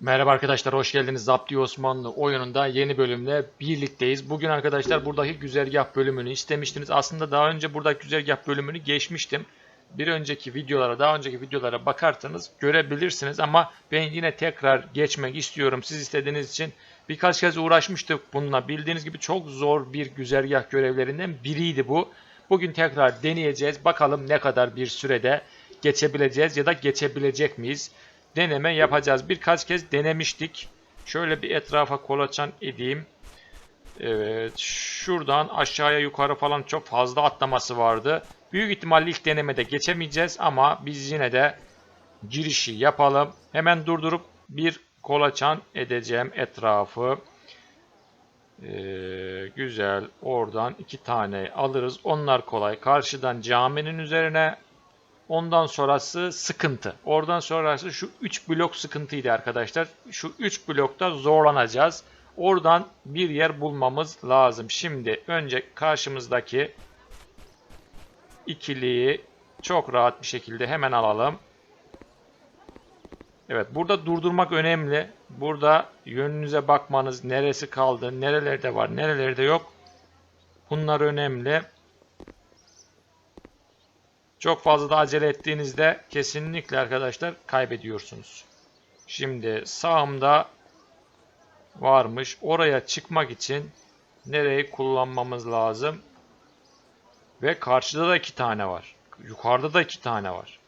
Merhaba arkadaşlar, hoş geldiniz. Zapti Osmanlı oyununda yeni bölümle birlikteyiz. Bugün arkadaşlar buradaki güzergah bölümünü istemiştiniz. Aslında daha önce buradaki güzergah bölümünü geçmiştim. Bir önceki videolara, daha önceki videolara bakarsanız görebilirsiniz. Ama ben yine tekrar geçmek istiyorum. Siz istediğiniz için birkaç kez uğraşmıştık bununla. Bildiğiniz gibi çok zor bir güzergah görevlerinden biriydi bu. Bugün tekrar deneyeceğiz. Bakalım ne kadar bir sürede geçebileceğiz ya da geçebilecek miyiz? Deneme yapacağız. Birkaç kez denemiştik. Şöyle bir etrafa kolaçan edeyim. Evet. Şuradan aşağıya yukarı falan çok fazla atlaması vardı. Büyük ihtimalle ilk denemede geçemeyeceğiz ama biz yine de girişi yapalım. Hemen durdurup bir kolaçan edeceğim etrafı. Ee, güzel. Oradan iki tane alırız. Onlar kolay. Karşıdan caminin üzerine Ondan sonrası sıkıntı. Oradan sonrası şu 3 blok sıkıntıydı arkadaşlar. Şu 3 blokta zorlanacağız. Oradan bir yer bulmamız lazım. Şimdi önce karşımızdaki ikiliyi çok rahat bir şekilde hemen alalım. Evet burada durdurmak önemli. Burada yönünüze bakmanız neresi kaldı, nerelerde var, nerelerde yok. Bunlar önemli. Çok fazla da acele ettiğinizde kesinlikle arkadaşlar kaybediyorsunuz. Şimdi sağımda varmış. Oraya çıkmak için nereyi kullanmamız lazım? Ve karşıda da iki tane var. Yukarıda da iki tane var.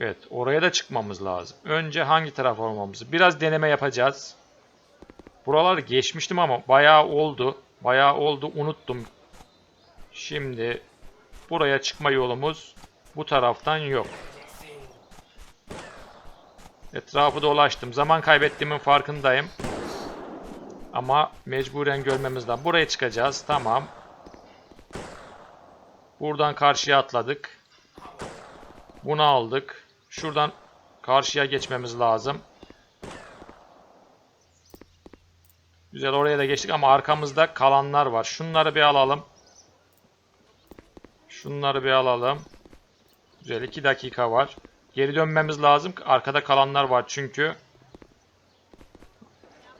Evet oraya da çıkmamız lazım. Önce hangi taraf olmamızı? Biraz deneme yapacağız. Buraları geçmiştim ama bayağı oldu. Bayağı oldu unuttum. Şimdi Buraya çıkma yolumuz bu taraftan yok. Etrafı dolaştım. Zaman kaybettiğimin farkındayım. Ama mecburen görmemiz lazım. Buraya çıkacağız. Tamam. Buradan karşıya atladık. Bunu aldık. Şuradan karşıya geçmemiz lazım. Güzel oraya da geçtik ama arkamızda kalanlar var. Şunları bir alalım. Şunları bir alalım. Güzel 2 dakika var. Geri dönmemiz lazım. Arkada kalanlar var çünkü.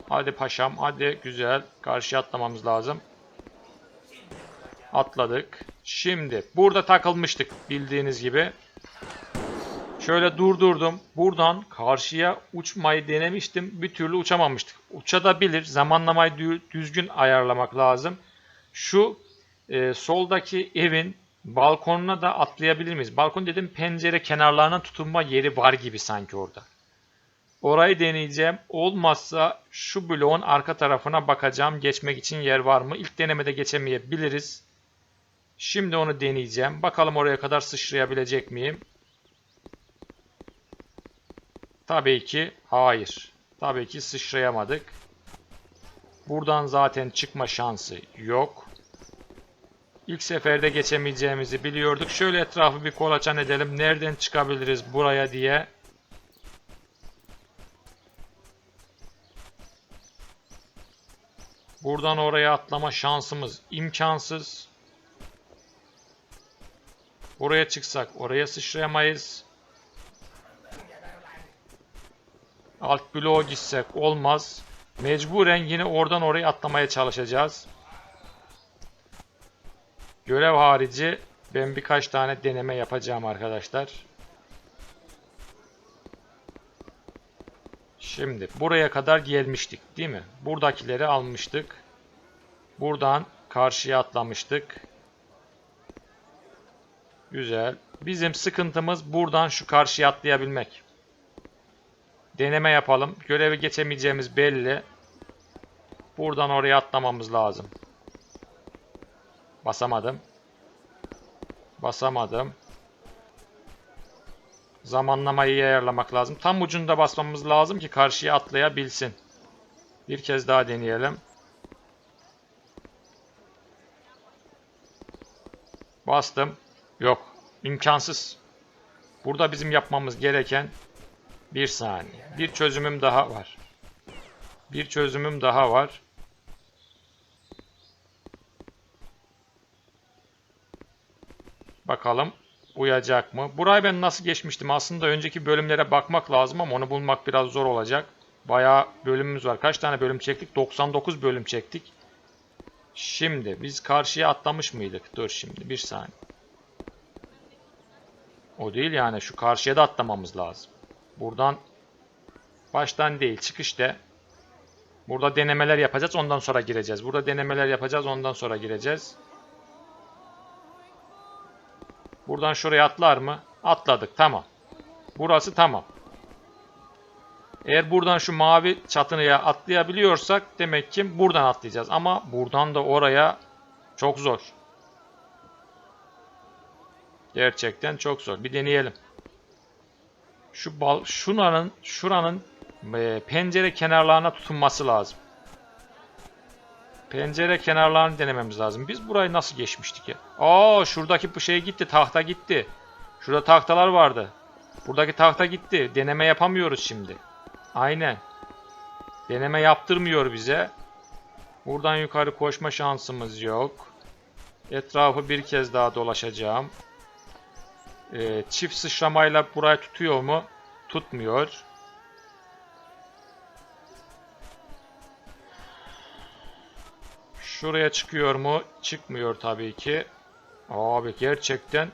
Hadi paşam hadi güzel. Karşıya atlamamız lazım. Atladık. Şimdi burada takılmıştık bildiğiniz gibi. Şöyle durdurdum. Buradan karşıya uçmayı denemiştim. Bir türlü uçamamıştık. Uçabilir. Zamanlamayı düzgün ayarlamak lazım. Şu e, soldaki evin Balkonuna da atlayabilir miyiz? Balkon dedim pencere kenarlarına tutunma yeri var gibi sanki orada. Orayı deneyeceğim. Olmazsa şu bloğun arka tarafına bakacağım. Geçmek için yer var mı? İlk denemede geçemeyebiliriz. Şimdi onu deneyeceğim. Bakalım oraya kadar sıçrayabilecek miyim? Tabii ki hayır. Tabii ki sıçrayamadık. Buradan zaten çıkma şansı yok. İlk seferde geçemeyeceğimizi biliyorduk. Şöyle etrafı bir kolaçan edelim. Nereden çıkabiliriz buraya diye. Buradan oraya atlama şansımız imkansız. Oraya çıksak oraya sıçrayamayız. Alt bloğa gitsek olmaz. Mecburen yine oradan oraya atlamaya çalışacağız. Görev harici ben birkaç tane deneme yapacağım arkadaşlar. Şimdi buraya kadar gelmiştik değil mi? Buradakileri almıştık. Buradan karşıya atlamıştık. Güzel. Bizim sıkıntımız buradan şu karşıya atlayabilmek. Deneme yapalım. Görevi geçemeyeceğimiz belli. Buradan oraya atlamamız lazım. Basamadım. Basamadım. Zamanlamayı ayarlamak lazım. Tam ucunda basmamız lazım ki karşıya atlayabilsin. Bir kez daha deneyelim. Bastım. Yok. İmkansız. Burada bizim yapmamız gereken bir saniye. Bir çözümüm daha var. Bir çözümüm daha var. Bakalım uyacak mı? Burayı ben nasıl geçmiştim? Aslında önceki bölümlere bakmak lazım ama onu bulmak biraz zor olacak. Bayağı bölümümüz var. Kaç tane bölüm çektik? 99 bölüm çektik. Şimdi biz karşıya atlamış mıydık? Dur şimdi bir saniye. O değil yani şu karşıya da atlamamız lazım. Buradan baştan değil çıkışta. Burada denemeler yapacağız ondan sonra gireceğiz. Burada denemeler yapacağız ondan sonra gireceğiz. Buradan şuraya atlar mı? Atladık tamam. Burası tamam. Eğer buradan şu mavi çatıya atlayabiliyorsak demek ki buradan atlayacağız. Ama buradan da oraya çok zor. Gerçekten çok zor. Bir deneyelim. Şu bal, şuranın, şuranın e, pencere kenarlarına tutunması lazım. Pencere kenarlarını denememiz lazım. Biz burayı nasıl geçmiştik ya? Aa şuradaki bu şey gitti. Tahta gitti. Şurada tahtalar vardı. Buradaki tahta gitti. Deneme yapamıyoruz şimdi. Aynen. Deneme yaptırmıyor bize. Buradan yukarı koşma şansımız yok. Etrafı bir kez daha dolaşacağım. Ee, çift sıçramayla burayı tutuyor mu? Tutmuyor. Şuraya çıkıyor mu? Çıkmıyor tabii ki. Abi gerçekten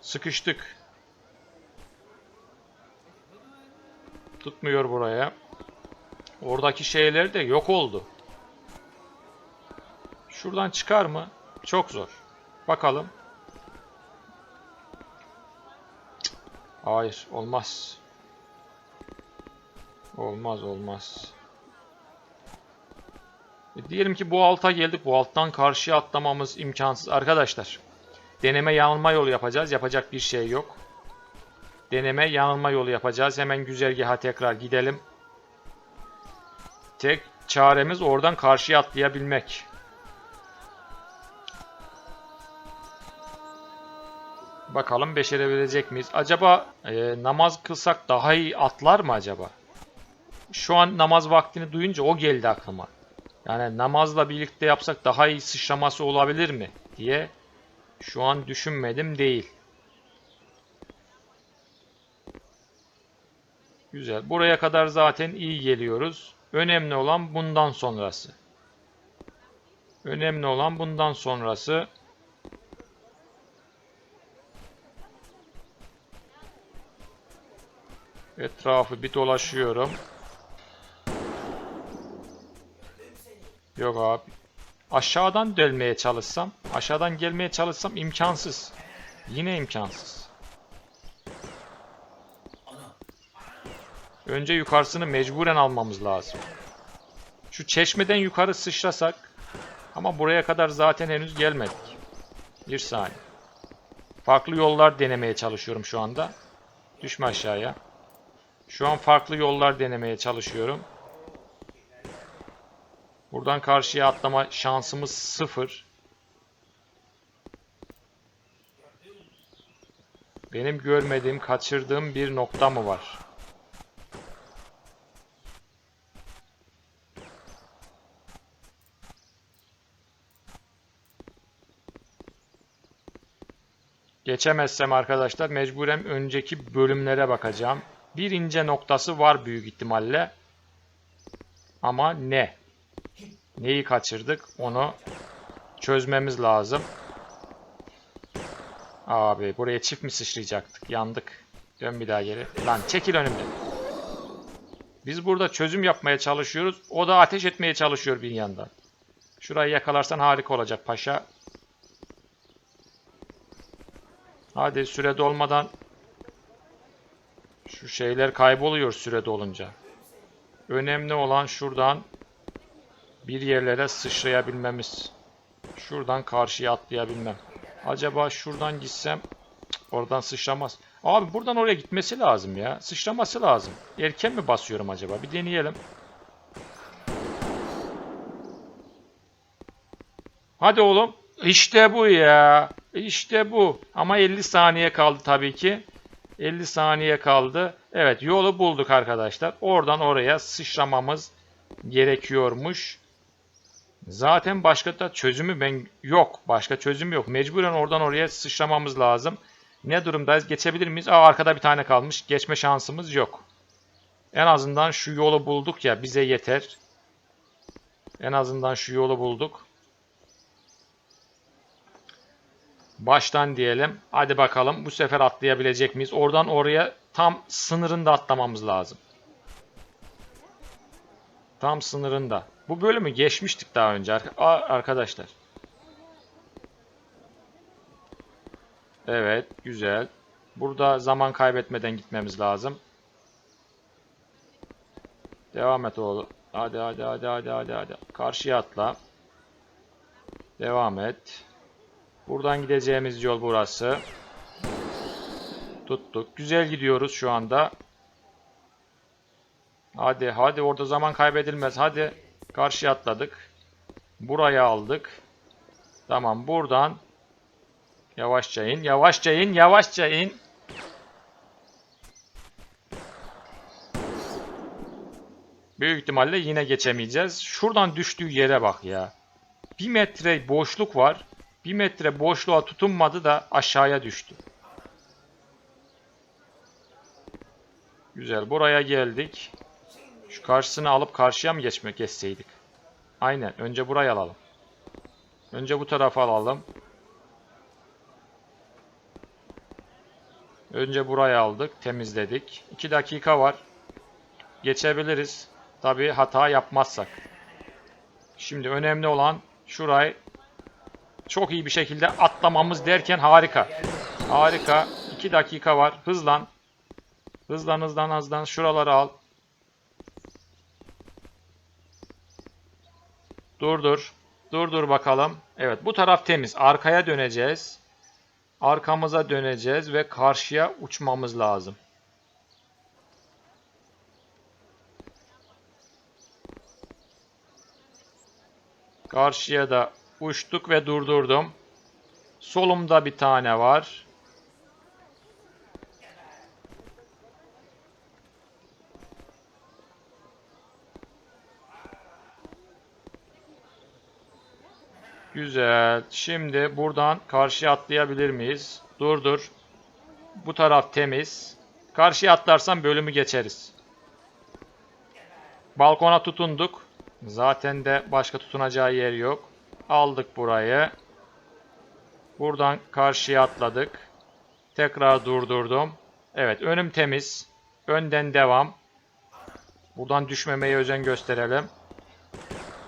sıkıştık. Tutmuyor buraya. Oradaki şeyler de yok oldu. Şuradan çıkar mı? Çok zor. Bakalım. Hayır, olmaz. Olmaz, olmaz. E diyelim ki bu alta geldik. Bu alttan karşıya atlamamız imkansız. Arkadaşlar, deneme yanılma yolu yapacağız. Yapacak bir şey yok. Deneme yanılma yolu yapacağız. Hemen güzergaha tekrar gidelim. Tek çaremiz oradan karşıya atlayabilmek. Bakalım beşerebilecek miyiz? Acaba e, namaz kılsak daha iyi atlar mı acaba? Şu an namaz vaktini duyunca o geldi aklıma. Yani namazla birlikte yapsak daha iyi sıçraması olabilir mi diye şu an düşünmedim değil. Güzel. Buraya kadar zaten iyi geliyoruz. Önemli olan bundan sonrası. Önemli olan bundan sonrası. Etrafı bir dolaşıyorum. Yok abi. Aşağıdan delmeye çalışsam, aşağıdan gelmeye çalışsam imkansız. Yine imkansız. Önce yukarısını mecburen almamız lazım. Şu çeşmeden yukarı sıçrasak ama buraya kadar zaten henüz gelmedik. Bir saniye. Farklı yollar denemeye çalışıyorum şu anda. Düşme aşağıya. Şu an farklı yollar denemeye çalışıyorum. Buradan karşıya atlama şansımız sıfır. Benim görmediğim, kaçırdığım bir nokta mı var? Geçemezsem arkadaşlar mecburen önceki bölümlere bakacağım. Bir ince noktası var büyük ihtimalle. Ama ne? Neyi kaçırdık? Onu çözmemiz lazım. Abi buraya çift mi sıçrayacaktık? Yandık. Dön bir daha geri. Lan çekil önümden. Biz burada çözüm yapmaya çalışıyoruz. O da ateş etmeye çalışıyor bir yandan. Şurayı yakalarsan harika olacak paşa. Hadi süre dolmadan şu şeyler kayboluyor süre dolunca. Önemli olan şuradan bir yerlere sıçrayabilmemiz. Şuradan karşıya atlayabilmem. Acaba şuradan gitsem oradan sıçramaz. Abi buradan oraya gitmesi lazım ya. Sıçraması lazım. Erken mi basıyorum acaba? Bir deneyelim. Hadi oğlum. İşte bu ya. İşte bu. Ama 50 saniye kaldı tabii ki. 50 saniye kaldı. Evet yolu bulduk arkadaşlar. Oradan oraya sıçramamız gerekiyormuş. Zaten başka da çözümü ben yok. Başka çözüm yok. Mecburen oradan oraya sıçramamız lazım. Ne durumdayız? Geçebilir miyiz? Aa arkada bir tane kalmış. Geçme şansımız yok. En azından şu yolu bulduk ya bize yeter. En azından şu yolu bulduk. Baştan diyelim. Hadi bakalım bu sefer atlayabilecek miyiz? Oradan oraya tam sınırında atlamamız lazım. Tam sınırında. Bu bölümü geçmiştik daha önce arkadaşlar. Evet, güzel. Burada zaman kaybetmeden gitmemiz lazım. Devam et oğlum. Hadi hadi hadi hadi hadi hadi. Karşıya atla. Devam et. Buradan gideceğimiz yol burası. Tuttuk. Güzel gidiyoruz şu anda. Hadi hadi orada zaman kaybedilmez. Hadi. Karşıya atladık. Buraya aldık. Tamam buradan yavaşça in. Yavaşça in. Yavaşça in. Büyük ihtimalle yine geçemeyeceğiz. Şuradan düştüğü yere bak ya. Bir metre boşluk var. Bir metre boşluğa tutunmadı da aşağıya düştü. Güzel. Buraya geldik. Şu karşısını alıp karşıya mı geçmek geçseydik? Aynen. Önce burayı alalım. Önce bu tarafa alalım. Önce burayı aldık. Temizledik. 2 dakika var. Geçebiliriz. Tabi hata yapmazsak. Şimdi önemli olan şurayı çok iyi bir şekilde atlamamız derken harika. Harika. 2 dakika var. Hızlan. Hızlan hızlan hızlan. Şuraları al. Dur dur. Dur dur bakalım. Evet bu taraf temiz. Arkaya döneceğiz. Arkamıza döneceğiz ve karşıya uçmamız lazım. Karşıya da uçtuk ve durdurdum. Solumda bir tane var. Güzel. Şimdi buradan karşıya atlayabilir miyiz? Dur dur. Bu taraf temiz. Karşıya atlarsam bölümü geçeriz. Balkona tutunduk. Zaten de başka tutunacağı yer yok. Aldık burayı. Buradan karşıya atladık. Tekrar durdurdum. Evet önüm temiz. Önden devam. Buradan düşmemeye özen gösterelim.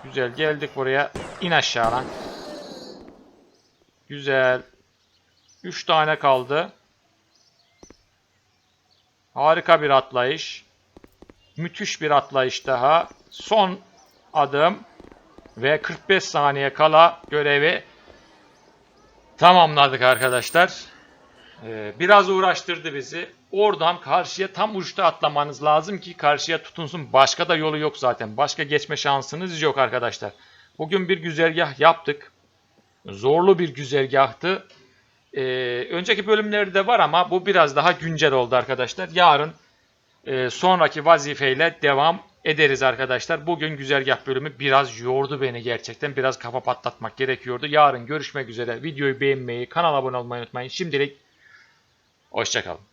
Güzel geldik buraya. İn aşağı lan. Güzel. 3 tane kaldı. Harika bir atlayış. Müthiş bir atlayış daha. Son adım ve 45 saniye kala görevi tamamladık arkadaşlar. Ee, biraz uğraştırdı bizi. Oradan karşıya tam uçta atlamanız lazım ki karşıya tutunsun. Başka da yolu yok zaten. Başka geçme şansınız yok arkadaşlar. Bugün bir güzergah yaptık. Zorlu bir güzergahtı. Ee, önceki bölümlerde var ama bu biraz daha güncel oldu arkadaşlar. Yarın e, sonraki vazifeyle devam ederiz arkadaşlar. Bugün güzergah bölümü biraz yordu beni gerçekten. Biraz kafa patlatmak gerekiyordu. Yarın görüşmek üzere. Videoyu beğenmeyi, kanala abone olmayı unutmayın. Şimdilik hoşçakalın.